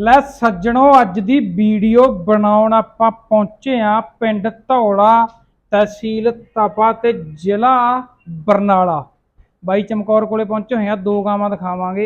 ਲੈ ਸੱਜਣੋ, ਅੱਜ ਦੀ ਵੀਡੀਓ ਬਣਾਉਣ ਆਪਾਂ ਪਹੁੰਚੇ ਆ ਪਿੰਡ ਧੌਲਾ ਤਹਿਸੀਲ ਤਪਾ ਤੇ ਜ਼ਿਲ੍ਹਾ ਬਰਨਾਲਾ। ਬਾਈ ਚਮਕੌਰ ਕੋਲੇ ਪਹੁੰਚੇ ਹੋਏ ਆ ਦੋ ਗਾਵਾਂ ਦਿਖਾਵਾਂਗੇ।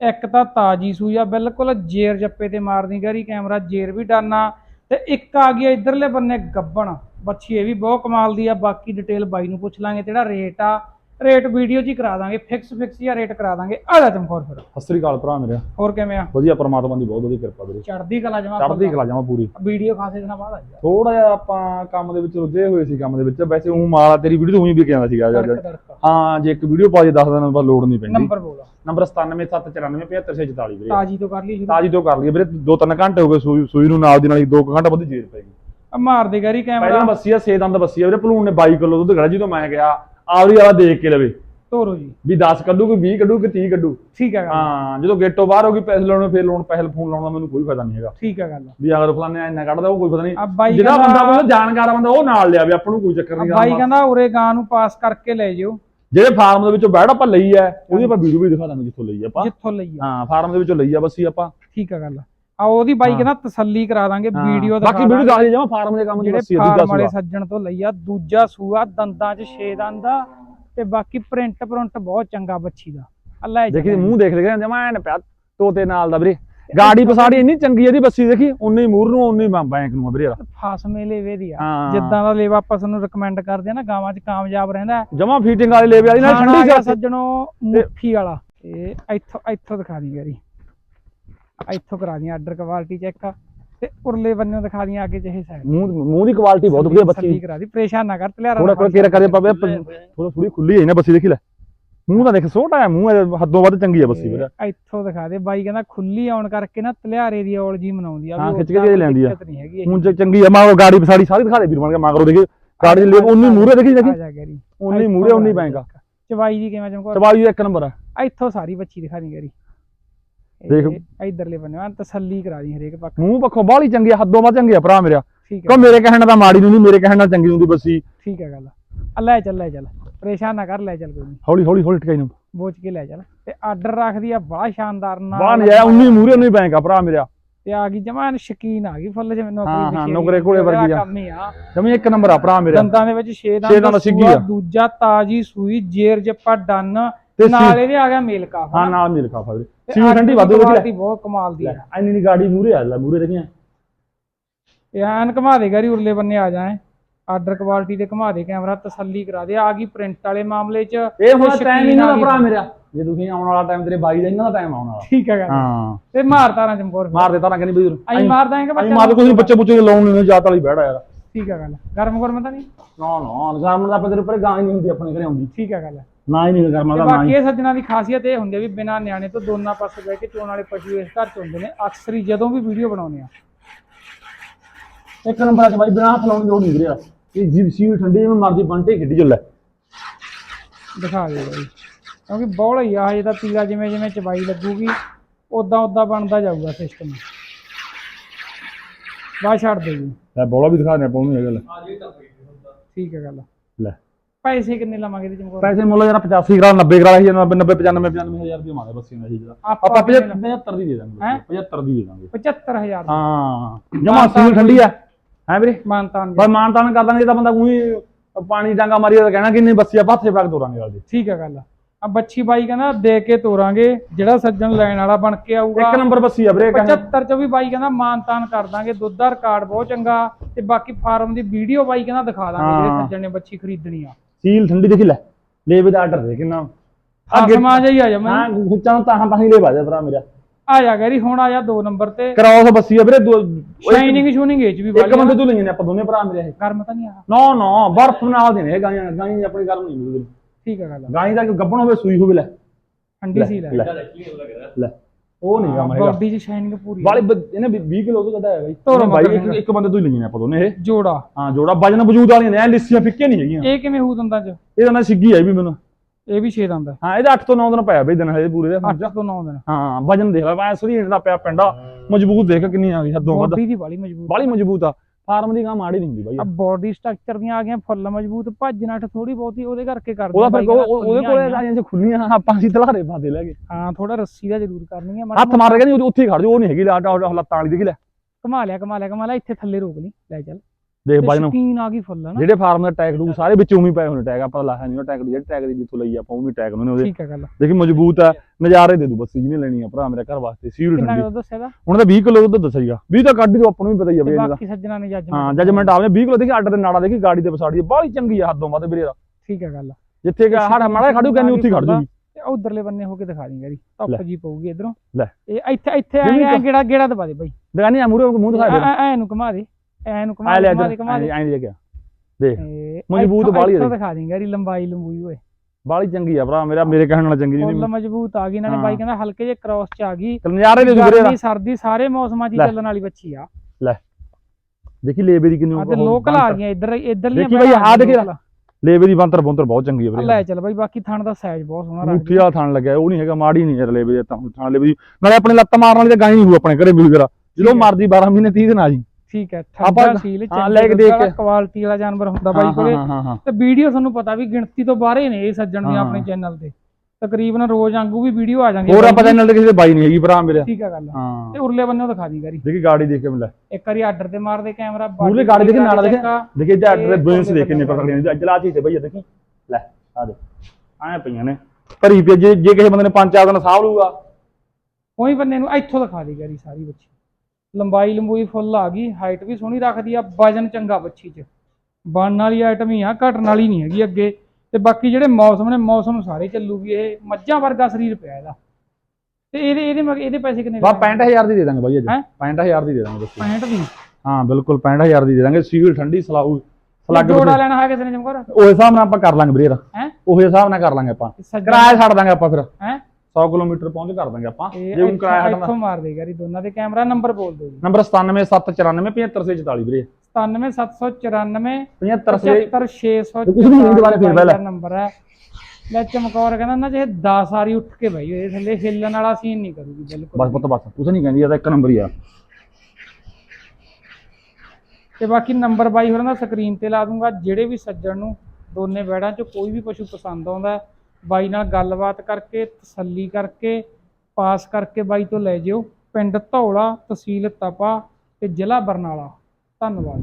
ਇੱਕ ਤਾਂ ਤਾਜੀ ਸੂਈ ਆ, ਬਿਲਕੁਲ ਜੇਰ ਜੱਪੇ ਤੇ ਮਾਰਦੀ ਗਰੀ, ਕੈਮਰਾ ਜੇਰ ਵੀ ਡਾਨਾ। ਤੇ ਇੱਕ ਆ ਗਿਆ ਇਧਰਲੇ ਬੰਨੇ ਗੱਬਣ। ਬੱਚੀ, ਇਹ ਵੀ ਬਹੁਤ ਕਮਾਲ ਦੀ ਆ, ਬਾਕੀ ਡਿਟੇਲ ਬਾਈ ਨੂੰ ਪੁੱਛ ਲਾਂਗੇ, ਜਿਹੜਾ ਰੇਟ ਆ ਰੇਟ ਵੀਡੀਓ 'ਚ ਹੀ ਕਰਾ ਦਾਂਗੇ ਫਿਕਸ ਫਿਕਸ ਜਾਂ ਰੇਟ ਕਰਾ ਦਾਂਗੇ ਆ ਜਾ ਚਮਕੌਰ ਫਿਰ। ਸਤਿ ਸ੍ਰੀ ਅਕਾਲ ਭਰਾ ਮੇਰੇ। ਹੋਰ ਕਿਵੇਂ ਆ? ਵਧੀਆ ਪਰਮਾਤਮਾ ਦੀ ਬਹੁਤ ਵਧੀਆ ਕਿਰਪਾ ਵੀਰੇ। ਚੜਦੀ ਕਲਾ ਜਮਾ ਚੜ੍ਹਦੀ ਕਲਾ ਜਾਵਾਂ ਪੂਰੀ। ਵੀਡੀਓ ਖਾਸੇ ਦਿਨਾਂ ਬਾਅਦ ਆਈ ਆ। ਥੋੜਾ ਜਿਹਾ ਆਪਾਂ ਕੰਮ ਦੇ ਵਿੱਚ ਰੁੱਝੇ ਹੋਏ ਸੀ ਕੰਮ ਦੇ ਵਿੱਚ। ਵੈਸੇ ਉਹ ਮਾਲਾ ਤੇਰੀ ਵੀਡੀਓ ਤੋਂ ਹੀ ਵੀ ਕਹਿੰਦਾ ਸੀਗਾ ਤੜਕ ਤੜਕ। ਹਾਂ ਜੇ ਇੱਕ ਵੀਡੀਓ ਪਾ ਜੇ 10 ਦਿਨਾਂ ਬਾਅਦ ਲੋਡ ਨਹੀਂ ਪੈਂਦੀ। ਨੰਬਰ ਬੋਲ। ਨੰਬਰ 9779575644 ਵੀਰੇ। ਤਾਜੀ ਤੋਂ ਕਰ ਲਈ ਸ਼ੁਰੂ। ਤਾਜੀ ਤੋਂ ਕਰ ਲਈਏ ਵੀਰੇ 2-3 ਘੰਟੇ ਹੋ ਗਏ ਸੂਈ ਸੂਈ ਨੂੰ ਨਾਲ ਦੀ ਨਾਲ 2 ਘੰਟੇ ਵੱਧ ਜੇਰ ਪੈਗੀ ਆ ਮਾਰ ਦੇ ਗਰੀ ਪਹਿਲਾਂ ਕੈਮਰਾ ਬੱਸੀ ਆ 6 ਦੰਦ ਬੱਸੀ ਆ ਵੀਰੇ ਭਲੂਣ ਨੇ 22 ਕਿਲੋ ਦੁੱਧ ਖੜਾ ਜਦੋਂ ਮੈਂ ਗਿਆ ਆਵਰੀ ਵਾਲਾ ਦੇਖ ਕੇ ਲਵੇ। ਤੋਰੋ ਜੀ। ਵੀ 10 ਕੱਢੂ ਕਿ 20 ਕੱਢੂ ਕਿ 30 ਕੱਢੂ? ਠੀਕ ਹੈ ਗੱਲ। ਹਾਂ ਜਦੋਂ ਗੇਟੋਂ ਬਾਹਰ ਹੋ ਗਈ ਪੈਸੇ ਲਾਉਣੇ ਫੇਰ ਲੋਨ ਪੈਸੇ ਫੋਨ ਲਾਉਣ ਦਾ ਮੈਨੂੰ ਕੋਈ ਫਾਇਦਾ ਨਹੀਂ ਹੈਗਾ। ਠੀਕ ਹੈ ਗੱਲ। ਵੀ ਅਗਰ ਫਲਾਣੇ ਇੰਨਾ ਕੱਢਦਾ ਉਹ ਕੋਈ ਪਤਾ ਨਹੀਂ। ਆ ਜਿਹੜਾ ਬੰਦਾ ਬੰਦਾ ਜਾਣਕਾਰ ਬੰਦਾ ਉਹ ਨਾਲ ਲਿਆਵੇ ਆਪਾਂ ਨੂੰ ਕੋਈ ਚੱਕਰ ਆ ਨਹੀਂ ਬਾਈ ਕਹਿੰਦਾ ਉਰੇ ਗਾਂ ਨੂੰ ਪਾਸ ਕਰਕੇ ਲੈ ਜਿਓ। ਜਿਹੜੇ ਫਾਰਮ ਦੇ ਵਿੱਚੋਂ ਬੈੜ ਆਪਾਂ ਲਈ ਹੈ ਉਹਦੀ ਆਪਾਂ ਵੀਡੀਓ ਵੀ ਦਿਖਾ ਦਾਂਗੇ ਜਿੱਥੋਂ ਲਈ ਆਪਾਂ। ਜਿੱਥੋਂ ਲਈ ਆ। ਹਾਂ ਫਾਰਮ ਦੇ ਵਿੱਚੋਂ ਲਈ ਆ ਬੱਸੀ ਆਪਾਂ। ਠੀਕ ਹੈ ਗੱਲ। ਆ ਉਹਦੀ ਬਾਈ। ਕਹਿੰਦਾ ਤਸੱਲੀ ਕਰਾ ਦਾਂਗੇ ਵੀਡੀਓ ਬਾਕੀ ਵੀਡੀਓ ਦੱਸ ਦੇ ਜਾਵਾਂ ਫਾਰਮ ਦੇ ਕੰਮ ਦੀ ਆ ਦੂਜਾ ਸੂਆ ਸੱਜਣ ਤੋਂ ਲਈ ਆ ਦੂਜਾ ਸੂਆ ਦੰਦਾਂ 'ਚ ਛੇ ਦੰਦ ਆ ਤੇ ਬਾਕੀ ਪ੍ਰਿੰਟ ਪ੍ਰਿੰਟ ਬਹੁਤ ਚੰਗਾ ਬੱਚੀ ਦਾ। ਅੱਲਾ ਦੇਖੀ ਮੂੰਹ ਦੇਖ ਲੈ ਜਮਾ ਐਨ ਪਿਆ ਤੋਤੇ ਨਾਲ ਦਾ ਵੀਰੇ। ਗਾੜੀ ਪਸਾੜੀ ਇੰਨੀ ਚੰਗੀ ਇਹਦੀ ਬੱਸੀ ਦੇਖੀ ਉਨੀ ਮੂਰ ਨੂੰ ਉਨੀ ਬੈਂਕ ਨੂੰ ਵੀਰੇ। ਫਾਸਮੇ ਲੇਵੇ ਦੀ ਆ। ਜਿੱਦਾਂ ਦਾ ਲੇਵਾ ਆਪਾਂ ਤੁਹਾਨੂੰ ਰეკਮੈਂਡ ਕਰਦੇ ਆ ਨਾ ਗਾਵਾਂ 'ਚ ਕਾਮਯਾਬ ਰਹਿੰਦਾ। ਜਮਾ ਫੀਟਿੰਗ ਵਾਲੀ ਲੇਵੇ ਵਾਲੀ ਨਾਲ ਠੰਡੀ ਸੱਜਣੋ ਮੁੱਠੀ ਵਾਲਾ। ਇਹ ਇੱਥੋਂ ਇੱਥੋਂ ਦਿਖਾ ਦੀ ਗਰੀ ਇੱਥੋਂ ਕਰਾ ਦੀ ਆਰਡਰ ਕੁਆਲਿਟੀ ਚੈੱਕ ਤੇ ਉਰਲੇ ਬੰਨਿਓ ਦਿਖਾ ਦੀ ਅੱਗੇ ਜਿਹੇ ਸਾਈਡ ਮੂੰਹ ਮੂੰਹ ਦੀ ਕੁਆਲਿਟੀ ਬਹੁਤ ਵਧੀਆ ਬੱਸੀ ਕਰਾ ਦੀ ਪਰੇਸ਼ਾਨ ਨਾ ਕਰ ਤਲਿਆਰਾ ਥੋੜਾ ਥੋੜਾ ਕੇਰਾ ਕਰੇ ਪਵੇ ਥੋੜਾ ਥੋੜੀ ਖੁੱਲੀ ਹੈ ਨਾ ਬੱਸੀ ਦੇਖੀ ਲੈ। ਮੂੰਹ ਤਾਂ ਦੇਖ ਛੋਟਾ ਹੈ ਮੂੰਹ ਹੱਦੋਂ ਵੱਧ ਚੰਗੀ ਹੈ ਬੱਸੀ ਵੀਰੇ। ਇੱਥੋਂ ਦਿਖਾ ਦੇ ਬਾਈ ਕਹਿੰਦਾ ਖੁੱਲੀ ਆਉਣ ਕਰਕੇ ਨਾ ਤਲਿਆਰੇ ਦੀ ਔਲ ਜੀ ਮਨਾਉਂਦੀ ਆ ਹਾਂ, ਖਿੱਚ ਕੇ ਜੇ ਲੈਂਦੀ ਆ। ਹੁਣ ਚੰਗੀ ਹੈ ਮਾਂ ਗਾੜੀ ਪਸਾੜੀ ਸਾਰੀ ਦਿਖਾ ਦੇ ਵੀਰ ਬਣ ਕੇ ਮਗਰੋਂ ਦੇਖੀ। ਗਾੜੀ ਦੀ ਉਨੀ ਮੂਰੇ ਦੇਖੀ ਆ ਦੇਖੀ ਉਨੀ ਮੂਰੇ ਉਨੀ ਆ। ਚਵਾਈ ਦੀ ਕਿਵੇਂ ਚਮਕੋ ਚਵਾਈ ਇੱਕ ਨੰਬਰ ਆ। ਇੱਥੋਂ ਸਾਰੀ ਬੱਚੀ ਦਿਖਾ ਦੀ ਗਰੀ। ਦੇਖ। ਇਧਰਲੇ ਬੰਨੇ ਆ ਤਸੱਲੀ ਕਰਾ ਦੀ ਹਰੇਕ ਪੱਖ। ਮੂੰਹ ਪੱਖੋਂ ਬਾਹਲੀ ਚੰਗੀ ਆ ਹੱਦੋਂ ਵੱਧ ਚੰਗੀ ਆ ਭਰਾ ਮੇਰਾ। ਠੀਕ ਕੋ ਹੈ ਮੇਰੇ ਕਹਿਣ ਤਾਂ ਮਾੜੀ ਨਹੀਂ ਮੇਰੇ ਕਹਿਣ ਨਾਲ ਚੰਗੀ ਹੁੰਦੀ ਬੱਸੀ ਠੀਕ ਹੈ ਗੱਲ। ਆ ਲੈ ਚੱਲ ਲੈ ਚੱਲ। ਪਰੇਸ਼ਾਨ ਨਾ ਕਰ ਲੈ ਚੱਲ ਕੋਈ ਨਹੀਂ ਹੌਲੀ ਹੌਲੀ ਹੌਲੀ ਟਿਕਾਈ ਨੂੰ। ਬੋਚ ਕੇ ਲੈ ਚੱਲ। ਤੇ ਆਰਡਰ ਰੱਖਦੀ ਆ ਬੜਾ ਸ਼ਾਨਦਾਰ ਨਾਲ। ਬਾਹਰ ਨਹੀਂ ਆਇਆ ਉਨੀ ਮੂਰੇ ਉਨੀ ਬੈਂਕ ਆ ਭਰਾ ਮੇਰਾ। ਤੇ ਆ ਗਈ ਜਮਾਨ ਸ਼ਕੀਨ ਆ ਗਈ ਫੁੱਲ ਜਿਵੇਂ ਨੌਕਰੀ ਹਾਂ, ਹਾਂ, ਨੌਕਰੇ ਦੀ ਉਹਦਾ ਵਰਗੀ ਆ। ਕੰਮ ਹੀ ਆ। ਜਮੀ ਇੱਕ ਨੰਬਰ ਆ ਭਰਾ ਮੇਰਾ। ਦੰਦਾਂ ਦੇ ਵਿੱਚ 6 ਛੇ ਦੰਦ ਦੰਦ ਸਿੱਗੀ ਸੂਆ, ਆ। ਦੂਜਾ ਤਾਜੀ ਸੂਈ ਜੇਰ ਜੱਪਾ ਡੰਨ। ਤੇ ਨਾਲ ਇਹਦੇ ਆ ਗਿਆ ਮੇਲ ਕਾ ਹਾਂ ਨਾਲ ਮਿਲ ਖਾ ਫਾ ਵੀਰੇ ਸੀਲ ਠੰਡੀ ਵਾਧੂ ਕੁਆਲਿਟੀ ਦੇਖੀ ਬਹੁਤ ਕਮਾਲ ਦੀ ਆ। ਐਨੀ ਨੀ ਗਾੜੀ ਮੂਰੇ ਆ ਲੈ ਮੂਰੇ ਦੇਖੀਆਂ ਇਹ ਐਨ ਘਮਾ ਦੇ ਗਰੀ ਉਰਲੇ ਬੰਨੇ ਆ ਜਾਏ। ਆਰਡਰ ਕੁਆਲਿਟੀ ਤੇ ਘਮਾ ਦੇ ਕੈਮਰਾ ਤਸੱਲੀ ਕਰਾ ਦੇ। ਆ ਗਈ ਪ੍ਰਿੰਟ ਵਾਲੇ ਮਾਮਲੇ 'ਚ। ਇਹ ਹੁਣ ਟਾਈਮ ਇਹਨਾਂ ਆ ਦਾ। ਭਰਾ ਮੇਰਾ। ਜੇ ਤੁਸੀਂ ਆਉਣ ਵਾਲਾ ਟਾਈਮ ਤੇਰੇ ਬਾਈ ਦਾ ਇਹਨਾਂ ਦਾ ਟਾਈਮ ਆਉਣ ਵਾਲਾ। ਠੀਕ ਹੈ ਗੱਲ। ਹਾਂ। ਤੇ ਮਾਰ ਤਾਰਾਂ ਚਮਕੌਰ ਮਾਰ। ਦੇ ਤਾਰਾਂ ਕਹਿੰਦੀ ਬਈ ਅਸੀਂ ਮਾਰ ਦਾਂਗੇ ਅਸੀਂ ਮਾਰ ਦੇ ਕੋਈ ਬੱਚੇ ਬੁੱਚੇ ਲਾਉਣ ਨਹੀਂ ਜਾਤ ਵਾਲੀ ਬੈੜਾ ਯਾਰ। ਠੀਕ ਹੈ ਗੱਲ। ਗਰਮ ਗਰਮ ਤਾਂ ਨਹੀਂ? ਨਾ ਨਾ ਗਰਮ ਦਾ ਪਤੇ ਉੱਪਰ ਗਾਂ ਹੀ ਨਹੀਂ ਹੁੰਦੀ ਆਪਣੇ ਘਰੇ ਆਉਂਦੀ। ਠੀਕ ਹੈ ਗੱਲ। ਨਾ ਹੀ ਨਹੀਂ ਗਰਮ ਤੇ ਦਾ ਨਾ ਬਾਕੀ ਹੀ। ਇਹ ਸੱਜਣਾ ਦੀ ਖਾਸੀਅਤ ਇਹ ਹੁੰਦੀ ਹੈ ਵੀ ਬਿਨਾਂ ਨਿਆਣੇ ਤੋਂ ਦੋਨਾਂ ਪਾਸੇ ਬਹਿ ਕੇ ਚੋਣ ਵਾਲੇ ਪਸ਼ੂ ਇਸ ਘਰ ਚ ਹੁੰਦੇ ਨੇ। ਅਕਸਰ ਹੀ ਜਦੋਂ ਵੀ ਵੀਡੀਓ ਬਣਾਉਂਦੇ ਆ। ਇੱਕ ਨੰਬਰ ਆ ਬਾਈ ਬਿਨਾ ਹੱਥ ਲਾਉਣ ਦੀ ਲੋੜ ਨਹੀਂ ਵੀਰੇ। ਇਹ ਜੀ ਸੀਲ ਠੰਡੀ ਜਿਵੇਂ ਮਰਜ਼ੀ ਬੰਟੇ ਖਿੱਡੀ ਚੱਲੇ ਦਿਖਾ ਦਿਓ ਬਾਈ। ਕਿਉਂਕਿ ਬੌਲ ਹੀ ਆ ਹਜੇ ਤਾਂ ਪੀਲਾ ਜਿਵੇਂ ਜਿਵੇਂ ਚਬਾਈ ਲੱਗੂਗੀ ਉਦਾਂ ਉਦਾਂ ਬਣਦਾ ਜਾਊਗਾ ਸਿਸਟਮ ਬਾ ਛੱਡ ਦੇ ਜੀ। ਲੈ ਬੋਲਾ ਵੀ ਦਿਖਾ ਦੇ ਆਪਾਂ ਉਹਨੂੰ ਇਹ ਗੱਲ। ਠੀਕ ਹੈ ਗੱਲ। ਲੈ। ਪੈਸੇ ਕਿੰਨੇ ਲਵਾਂਗੇ ਇਹਦੇ ਚਮਕੌਰ ਪੈਸੇ ਮੁੱਲ ਜਰਾ 85 ਗ੍ਰਾਮ 90 ਗ੍ਰਾਮ ਹੀ 90 90 95 95000 ਰੁਪਏ ਮੰਗਦੇ ਬੱਸੀ ਦਾ ਜੀ ਜਰਾ ਆਪਾਂ ਆਪਾਂ ਕਿੰਨੇ 75 ਦੀ ਦੇ ਦਾਂਗੇ ਹੈਂ? 75 ਦੀ ਦੇ ਦਾਂਗੇ। 75000 ਹਾਂ। ਜਮਾ ਸੀਲ ਠੰਡੀ ਆ। ਹੈ ਵੀਰੇ? ਮਾਨਤਾਨ ਪਰ ਮਾਨ ਤਾਨ ਕਰ ਦਾਂਗੇ ਤਾਂ ਬੰਦਾ ਉਹੀ ਪਾਣੀ ਡਾਂਗਾ ਮਾਰੀ ਤਾਂ ਕਹਿਣਾ ਕਿ ਨਹੀਂ ਬੱਸੀ ਆਪਾਂ ਹੱਥੇ ਕੇ ਤੋਰਾਂਗੇ ਗੱਲ ਦੀ। ਠੀਕ ਹੈ ਗੱਲ ਆ। ਬੱਚੀ ਬਾਈ ਕਹਿੰਦਾ ਦੇ ਕੇ ਤੋਰਾਂਗੇ ਜਿਹੜਾ ਸੱਜਣ ਲੈਣ ਵਾਲਾ ਬਣ ਕੇ ਆਊਗਾ। ਇੱਕ ਨੰਬਰ ਬੱਸੀ ਆ ਵੀਰੇ ਕਹਿੰਦਾ 75 ਚ ਵੀ ਬਾਈ ਕਹਿੰਦਾ ਮਾਨਤਾਨ ਕਰ ਦਾਂਗੇ ਦੁੱਧ ਦਾ ਰਿਕਾਰਡ ਬਹੁਤ ਚੰਗਾ ਤੇ ਬਾਕੀ ਫਾਰਮ ਦੀ ਵੀਡੀਓ ਬਾਈ ਕਹਿੰਦਾ ਦਿਖਾ ਦਾਂਗੇ ਜਿਹੜੇ। ਸੱਜਣ ਨੇ ਬੱਚੀ ਖਰੀਦਣੀ ਆ। ਸੀਲ ਠੰਡੀ ਦੇਖੀ ਲੈ ਲੇਵੇ ਦਾ ਆਰਡਰ ਦੇ ਕਿੰਨਾ ਅੱਗੇ- ਆਸਮਾ ਜਾਈ ਆ ਜਾ ਮੈਂ ਹਾਂ ਗੁੱਚਾਂ ਨੂੰ ਤਾਂ ਤਾਂ ਹੀ ਲੈ ਬਾਜਾ ਭਰਾ ਮੇਰਾ। ਆ ਜਾ ਗੈਰੀ ਹੁਣ ਆ ਜਾ ਦੋ ਨੰਬਰ ਤੇ। ਕਰਾਉਸ ਬੱਸੀ ਆ ਵੀਰੇ ਇੱਕ- ਸ਼ਾਈਨਿੰਗ ਸ਼ੂਨਿੰਗ ਇਹ ਚ ਵੀ ਇੱਕ ਵਾਲੀ ਬੰਦੇ ਤੋਂ ਲਈਆਂ ਨੇ ਆਪਾਂ ਦੋਨੇ ਭਰਾ ਮੇਰੇ ਇਹ। ਗਰਮ ਤਾਂ ਨਹੀਂ ਆ। ਨਾ ਨਾ ਬਰਫ ਨਾਲ ਦੇ ਨੇ ਇਹ ਗਾਈਆਂ ਗਾਈਆਂ ਦੀ ਆਪਣੀ ਗਰਮ ਨਹੀਂ ਮਿਲਦੀ ਠੀਕ ਹੈ ਗੱਲ ਗਾਈ ਦਾ ਗੱਬਣ ਹੋਵੇ ਸੂਈ ਹੋਵੇ ਲੈ। ਠੰਡੀ ਸੀ ਲੈ। ਲੈ ਲੈ। ਉਹ ਨਹੀਂ ਗਾ ਮਰੇਗਾ ਬਾਡੀ ਚ ਸ਼ਾਈਨਿੰਗ ਪੂਰੀ ਵਾਲੀ ਇਹਨੇ 20 ਕਿਲੋ ਤੋਂ ਹੈ ਬਾਈ ਧੋਰੋ ਬਾਈ ਇੱਕ- ਇੱਕ ਬੰਦੇ ਤੋਂ ਹੀ ਲਈਆਂ ਆਪਾਂ ਦੋਨੇ ਇਹ। ਜੋੜਾ। ਹਾਂ ਜੋੜਾ। ਵਜਨ ਵਜੂਦ ਵਾਲੀਆਂ ਨੇ ਐ ਲਿੱਸੀਆਂ ਫਿੱਕੀਆਂ ਨਹੀਂ ਹੈਗੀਆਂ। ਇਹ ਕਿਵੇਂ ਹੂ ਦੰਦਾਂ ਚ? ਇਹਦਾ ਨਾ ਸਿੱਗੀ ਹੈ ਵੀ ਮੈਨੂੰ। ਇਹ ਵੀ 6 ਦੰਦ ਹਾਂ ਇਹਦਾ 8 ਤੋਂ 9 ਦਿਨ ਪਿਆ ਬਈ ਦਿਨ ਹਜੇ ਪੂਰੇ ਦੇ 8 ਤੋਂ 9 ਦਿਨ। ਹਾਂ ਵਜਨ ਦੇਖ ਲੈ ਐ ਸਰੀਰ ਦਾ ਪਿਆ ਪਿੰਡਾ। ਮਜ਼ਬੂਤ ਦੇਖ ਕਿੰਨੀ ਆ ਗਈ ਹੱਦੋਂ ਵੱਧ। ਬੋਡੀ ਦੀ ਬਾਲੀ ਮਜ਼ਬੂਤ ਬਾਲੀ ਮਜ਼ਬੂਤ ਆ। ਫਾਰਮ ਦੀ ਗਾਂ ਮਾੜੀ ਨਹੀਂ ਹੁੰਦੀ ਬਾਈ ਆ ਬੋਡੀ ਸਟਰਕਚਰ ਦੀਆਂ ਆ ਗਈਆਂ ਫੁੱਲ ਮਜ਼ਬੂਤ ਭੱਜ ਨੱਠ ਥੋੜੀ ਬਹੁਤੀ ਉਹਦੇ ਕਰਕੇ ਕਰਦੇ ਉਹਦਾ ਆ ਫਿਰ ਉਹਦੇ ਕੋਲੇ। ਆਈਆਂ ਚ ਖੁੱਲੀਆਂ ਆਪਾਂ ਅਸੀਂ ਧਲਾਰੇ ਪਾਦੇ ਲੈ ਗਏ ਹਾਂ ਥੋੜਾ ਰੱਸੀ ਦਾ ਜ਼ਰੂਰ ਕਰਨੀ ਹੈ ਹੱਥ ਮਾਰ ਕੇ ਨਹੀਂ ਉੱਥੇ ਹੀ ਖੜ ਜਾ ਉਹ ਨਹੀਂ ਹੈਗੀ ਲੱਤਾਂ ਵਾਲੀ ਦੇਖੀ ਲੈ। ਕਮਾ ਲਿਆ ਕਮਾ ਲਿਆ ਕਮਾ ਲਿਆ ਇੱਥੇ ਥੱਲੇ ਰੋਕ ਲਈ। ਲੈ ਚੱਲ। ਦੇਖ ਤੇ ਬਾਈ ਨੂੰ। ਸ਼ੌਕੀਨ ਆ ਗਈ ਫੁੱਲ ਹਨਾ? ਜਿਹੜੇ ਫਾਰਮ ਦਾ ਟੈਗ ਟੂਗ ਸਾਰੇ ਵਿੱਚ ਉਵੇਂ ਹੀ ਪਏ ਹੋਣੇ ਟੈਗ ਆਪਾਂ ਲਾਇਆ ਨਹੀਂ ਉਹ ਟੈਗ ਜਿਹੜੇ ਟੈਗ ਦੀ ਜਿੱਥੋਂ ਲਈ ਆਪਾਂ ਉਵੇਂ ਟੈਗ ਉਹਨੇ ਉਹਦੇ। ਠੀਕ ਹੈ ਗੱਲ। ਦੇਖੀ ਮਜ਼ਬੂਤ ਆ ਨਜ਼ਾਰੇ ਦੇ ਦੂ ਬੱਸੀ ਜਿਹਨੇ ਲੈਣੀ ਆ ਭਰਾ ਮੇਰੇ ਘਰ ਵਾਸਤੇ ਸੀਲ ਕਿੰਨਾ ਠੰਡੀ। ਕੁ ਦੱਸਿਆ ਦਾ ਹੁਣ ਤਾਂ 20 ਕਿਲੋ ਦੁੱਧ ਦੱਸਿਆ। 20 ਤਾਂ ਕੱਢ ਹੀ ਦੋ ਆਪਾਂ ਨੂੰ ਵੀ ਪਤਾ ਹੀ ਆ ਤੇ ਬਈ ਇਹਦਾ ਬਾਕੀ ਸੱਜਣਾ ਨੇ ਜੱਜਮੈਂਟ ਹਾਂ ਜਜਮੈਂਟ ਆਵੇ 20 ਕਿਲੋ ਦੇਖੀ ਆਰਡਰ ਦੇ ਨਾੜਾ ਦੇਖੀ ਗਾੜੀ ਦੇ ਪਸਾੜੀ ਬਾਹਲੀ ਚੰਗੀ ਆ ਹੱਦੋਂ ਵੱਧ ਵੀਰੇ ਦਾ। ਠੀਕ ਹੈ ਗੱਲ। ਜਿੱਥੇ ਕਿ ਹੜ ਮਾੜਾ ਖੜੂ ਕਹਿੰਦੀ ਉੱਥੇ ਹੀ ਖੜ ਜੂਗੀ ਤੇ ਉਧਰਲੇ ਬੰਨੇ ਹੋ ਕੇ ਦਿਖਾ ਦੀ ਗਰੀ ਲੈ। ਧੁੱਪ ਜੀ ਪਊਗੀ ਇਧਰੋਂ। ਲੈ। ਇਹ ਇੱਥੇ ਇੱਥੇ ਐ ਕਿ- ਗੇੜਾ ਗੇੜਾ ਦਬਾ ਦੇ ਬਾਈ। ਦੁਕਾਨੀ ਆ ਮੂਰੇ ਮੂੰਹ ਦਿਖਾ ਦੇ ਐ ਨੂੰ ਘੁਮਾ ਦੇ। ਐ ਨੂੰ ਘੁਮਾ ਆ ਦੇ ਲੈ ਘੁਮਾ ਦੇ ਘੁਮਾ ਦੇ। ਐਂ ਦੇ ਗਿਆ ਦੇਖ ਤੇ ਮਜ਼ਬੂਤ ਇੱਥੋਂ- ਬਾਹਲੀ ਆ ਇੱਥੋਂ ਇਹਦੀ। ਦਿਖਾ ਦੀ ਗਰੀ ਲੰਬਾਈ ਲੰਬੂਈ ਓਏ। ਬਾਹਲੀ ਚੰਗੀ ਆ ਭਰਾ ਮੇਰਾ ਮੇਰੇ ਕਹਿਣ ਨਾਲ ਚੰਗੀ ਫੁੱਲ ਨਹੀਂ ਮਜ਼ਬੂਤ ਆ ਗਈ ਨਾਲੇ ਹਾਂ। ਬਾਈ ਕਹਿੰਦਾ ਹਲਕੇ ਜਿਹੇ ਕ੍ਰਾਸ ਚ ਆ ਗਈ। ਨਜ਼ਾਰੇ ਦੇ ਦੂ ਵੀਰੇ ਦਾ ਗਰਮੀ ਸਰਦੀ ਸਾਰੇ ਮੌਸਮਾਂ 'ਚ ਹੀ ਲੈ। ਚੱਲਣ ਵਾਲੀ ਬੱਚੀ ਆ। ਦੇਖੀ ਲੇਬੇ ਦੀ ਕਿੰਨੀ ਆ ਤੇ ਲੋਕਲ ਆ ਗਈਆਂ ਇੱਧਰ ਇੱਧਰਲੀਆਂ ਦੇਖੀ ਬਾਈ, ਆਹ ਦੇਖੀ local ਆ। ਲੇਬੇ ਦੀ ਬੰਤਰ ਬੰਤਰ ਬਹੁਤ ਚੰਗੀ ਵੀਰੇ। ਲੈ ਚੱਲ ਬਾਈ ਬਾਕੀ ਥਣ ਦਾ ਸਾਈਜ਼ ਬਹੁਤ ਸੋਹਣਾ ਥਣ ਲੱਗਿਆ ਉਹ ਨਹੀਂ ਹੈਗਾ ਮਾੜੀ ਨਹੀਂ ਯਾਰ ਤਾਂ ਥਣ ਦੀ। ਨਾਲੇ ਆਪਣੇ ਲੱਤ ਮਾਰਨ ਵਾਲੀ ਤਾਂ ਗਾਂ ਹੀ ਨਹੀਂ ਹੋਊ ਆਪਣੇ ਘਰੇ ਵੀ ਵੀਰਾ। ਜਦੋਂ। ਮਰਦੀ 12 ਮਹੀਨੇ 30 ਦਿਨ ਆ ਜੀ। ਠੀਕ ਹੈ ਠੰਡਾ ਸੀਲ ਕੇ ਦੇਖ ਕੇ। ਕੁਆਲਿਟੀ ਵਾਲਾ ਜਾਨਵਰ ਹੁੰਦਾ ਬਾਈ ਕੋਲੇ। ਤੇ ਵੀਡੀਓ ਤੁਹਾਨੂੰ ਪਤਾ ਵੀ ਗਿਣਤੀ ਤੋਂ ਬਾਹਰੇ ਨੇ ਇਹ ਸੱਜਣ ਹਾਂ। ਆਪਣੇ ਚੈਨਲ ਤੇ। ਤਕਰੀਬਨ ਰੋਜ਼ ਵਾਂਗੂ ਵੀ ਵੀਡੀਓ ਆ ਜਾਂਦੀ ਹੋਰ ਆਪਾਂ ਚੈਨਲ ਤੇ ਕਿਸੇ ਦੇ ਬਾਈ ਨਹੀਂ ਹੈਗੀ ਭਰਾ ਮੇਰੇ ਠੀਕ ਆ ਗੱਲ ਹਾਂ। ਤੇ ਉਰਲੇ ਬੰਨੇ ਦਿਖਾ ਦੀ ਗਰੀ ਦੇਖੀ ਗਾੜੀ ਦੇਖ ਕੇ ਮਿਲ ਇੱਕ ਵਾਰੀ ਆਰਡਰ ਤੇ ਮਾਰਦੇ ਕੈਮਰਾ ਮੂਹਰਲੀ ਗਾੜੀ ਦੇਖੀ, ਨਾਲ ਦੇਖੀ। ਦੇਖਾ। ਤੇ ਆਰਡਰ ਦੇ ਕੋਲੇ ਦੇਖ ਕਿੰਨੇ ਬੰਨੇ ਪਕੜ ਲੈਣੇ ਜਲਾ ਚੀਜ਼ ਤੇ ਭਈਆ ਦੇਖੀ। ਲੈ ਆ ਦੇ। ਆਏ ਪਈਆਂ ਨੇ। ਭਰੀ ਪਈ ਜੇ ਜੇ ਕਿਸੇ ਬੰਦੇ ਨੇ ਪੰਜ ਚਾਰ ਦਿਨ ਸਾਂਭ ਲੂਗਾ ਉਹੀ ਬੰਨੇ ਨੂੰ ਇੱਥੋਂ ਦਿਖਾ ਦੀ ਗਰੀ ਸਾਰੀ ਬੱਚੀ। ਲੰਬਾਈ ਲੰਬੂਈ ਫੁੱਲ ਆ ਗਈ ਹਾਈਟ ਵੀ ਸੋਹਣੀ ਰੱਖਦੀ ਆ ਵਜਨ ਚੰਗਾ ਬੱਚੀ 'ਚ। ਬਣਨ ਵਾਲੀ ਆਈਟਮ ਹੀ ਆ ਘਟਣ ਵਾਲੀ ਨਹੀਂ ਹੈਗੀ ਅੱਗੇ। ਤੇ ਬਾਕੀ ਜਿਹੜੇ ਮੌਸਮ ਨੇ ਮੌਸਮ ਸਾਰੇ ਚੱਲੂਗੀ ਇਹ ਮੱਝਾਂ ਵਰਗਾ ਸਰੀਰ ਪਿਆ ਇਹਦਾ। ਤੇ ਇਹਦੇ ਇਹਦੇ ਇਹਦੇ ਪੈਸੇ ਕਿੰਨੇ ਬਾ 65000 ਦੀ ਦੇ ਦਾਂਗੇ ਬਾਈ ਅੱਜ। ਹੈਂ? 65000 ਦੀ ਦੇ ਦਾਂਗੇ ਬੱਚੇ 65 ਦੀ? ਹਾਂ ਬਿਲਕੁਲ 65000 ਦੀ ਦੇ ਦਾਂਗੇ। ਸੀਲ ਠੰਡੀ ਸਲਾਊ ਸਲੱਗ ਜੋੜਾ ਲੈਣਾ ਹੈ ਕਿਸੇ ਨੇ ਜਮਕਰ? ਉਹ ਹਿਸਾਬ ਨਾਲ ਆਪਾਂ ਕਰ ਲਾਂਗੇ ਵੀਰੇ ਹੈਂ? ਉਹ ਹਿਸਾਬ ਨਾਲ ਕਰ ਲਾਂਗੇ ਆਪਾਂ। ਕਿਰਾਇਆ ਛੱਡ ਦਾਂਗੇ ਆਪਾਂ ਫਿਰ। ਹੈ? 100 ਕਿਲੋਮੀਟਰ ਪਹੁੰਚ ਕਰ ਦਾਂਗੇ ਆਪਾਂ। ਜੇ ਉਹ ਕਿਰਾਇਆ ਹਟਦਾ ਇੱਥੋਂ ਮਾਰ ਦੇ ਗਰੀ ਦੋਨਾਂ ਦੇ। ਕੈਮਰਾ ਨੰਬਰ ਬੋਲ ਦਿਓ ਜੀ। ਨੰਬਰ 9774975644 ਵੀਰੇ। 97794 75 75600 ਕੁਛ ਵੀ ਨਹੀਂ, ਦੁਬਾਰਾ ਫੇਰ ਪਹਿਲਾਂ। ਨੰਬਰ ਹੈ। ਲੈ ਚਮਕੌਰ ਕਹਿੰਦਾ ਨਾ ਜੇ 10 ਵਾਰੀ ਉੱਠ ਕੇ ਬਈ ਇਹ ਥੱਲੇ ਹਿੱਲਣ ਵਾਲਾ ਸੀਨ ਨਹੀਂ ਕਰੂਗੀ ਬਿਲਕੁਲ। ਬਸ ਪੁੱਤ ਬਸ। ਕੁਛ ਨਹੀਂ ਕਹਿੰਦੀ ਇਹ ਤਾਂ ਇੱਕ ਨੰਬਰ ਹੀ ਆ। ਤੇ ਬਾਕੀ ਨੰਬਰ ਬਾਈ ਹੋਰਾਂ ਦਾ ਸਕਰੀਨ ਤੇ ਲਾ ਦੂੰਗਾ ਜਿਹੜੇ ਵੀ ਸੱਜਣ ਨੂੰ ਦੋਨੇ ਬੈੜਾਂ 'ਚ ਕੋਈ ਵੀ ਪਸ਼ੂ ਪਸੰਦ ਆਉਂਦਾ ਬਾਈ ਨਾਲ ਗੱਲਬਾਤ ਕਰਕੇ, ਤਸੱਲੀ ਕਰਕੇ, ਪਾਸ ਕਰਕੇ ਬਾਈ ਤੋਂ ਲੈ ਜਿਓ। ਪਿੰਡ ਧੌਲਾ, ਤਹਿਸੀਲ ਤਪਾ ਤੇ ਜ਼ਿਲ੍ਹਾ ਬਰਨਾਲਾ। ਧੰਨਵਾਦ।